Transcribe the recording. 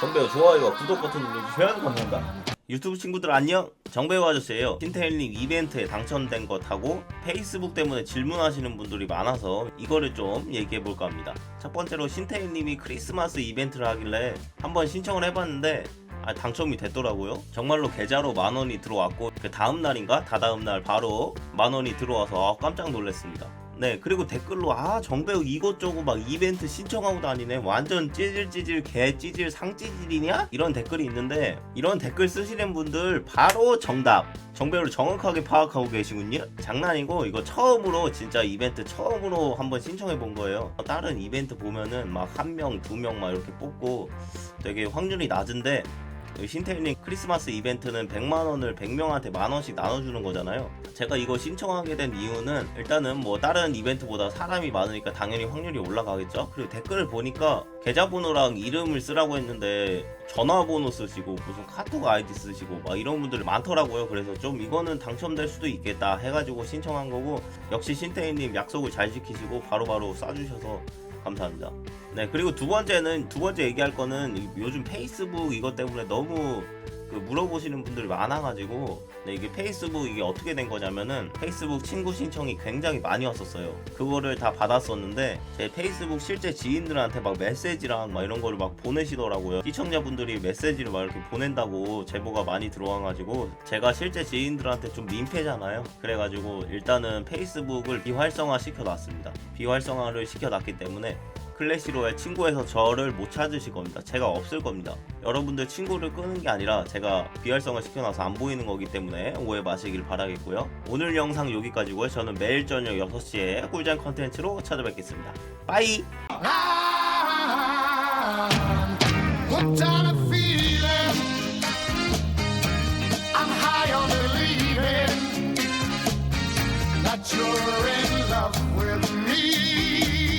정배우 좋아요와 구독 버튼 눌러주시면 감사합니다. 유튜브 친구들 안녕. 정배우 아저씨예요. 신테일님 이벤트에 당첨된 것하고 페이스북 때문에 질문하시는 분들이 많아서 이거를 좀 얘기해 볼까 합니다. 첫 번째로 신테일님이 크리스마스 이벤트를 하길래 한번 신청을 해봤는데 아, 당첨이 됐더라고요. 정말로 계좌로 만 원이 들어왔고 그 다음 날인가? 다다음 날 바로 만 원이 들어와서 아, 깜짝 놀랐습니다 네 그리고 댓글로 아 정배우 이것저것 막 이벤트 신청하고 다니네. 완전 찌질찌질 개 찌질 상 찌질이냐? 이런 댓글이 있는데 이런 댓글 쓰시는 분들 바로 정답. 정배우를 정확하게 파악하고 계시군요. 장난이고 이거 처음으로 진짜 이벤트 처음으로 한번 신청해 본 거예요. 다른 이벤트 보면은 막 한 명 두 명 막 이렇게 뽑고 되게 확률이 낮은데 신테일님 크리스마스 이벤트는 100만 원을 100명한테 만 원씩 나눠주는 거잖아요. 제가 이거 신청하게 된 이유는 일단은 뭐 다른 이벤트보다 사람이 많으니까 당연히 확률이 올라가겠죠. 그리고 댓글을 보니까 계좌번호랑 이름을 쓰라고 했는데 전화번호 쓰시고 무슨 카톡 아이디 쓰시고 막 이런 분들이 많더라고요. 그래서 좀 이거는 당첨될 수도 있겠다 해가지고 신청한 거고 역시 신테일님 약속을 잘 지키시고 바로바로 쏴주셔서 감사합니다. 네 그리고 두 번째는 두 번째 얘기할 거는 이- 요즘 페이스북 이것 때문에 너무 그 물어보시는 분들이 많아가지고 네, 이게 페이스북 이게 어떻게 된 거냐면은 페이스북 친구 신청이 굉장히 많이 왔었어요. 그거를 다 받았었는데 제 페이스북 실제 지인들한테 막 메시지랑 막 이런 거를 막 보내시더라고요. 시청자분들이 메시지를 막 이렇게 보낸다고 제보가 많이 들어와가지고 제가 실제 지인들한테 좀 민폐잖아요. 그래가지고 일단은 페이스북을 비활성화 시켜놨습니다. 비활성화를 시켜놨기 때문에 클래시로의 친구에서 저를 못 찾으실 겁니다. 제가 없을 겁니다. 여러분들 친구를 끄는 게 아니라 제가 비활성화 시켜놔서 안 보이는 거기 때문에 오해 마시길 바라겠고요. 오늘 영상 여기까지고요. 저는 매일 저녁 6시에 꿀잼 컨텐츠로 찾아뵙겠습니다. 빠이! That you're in love with me.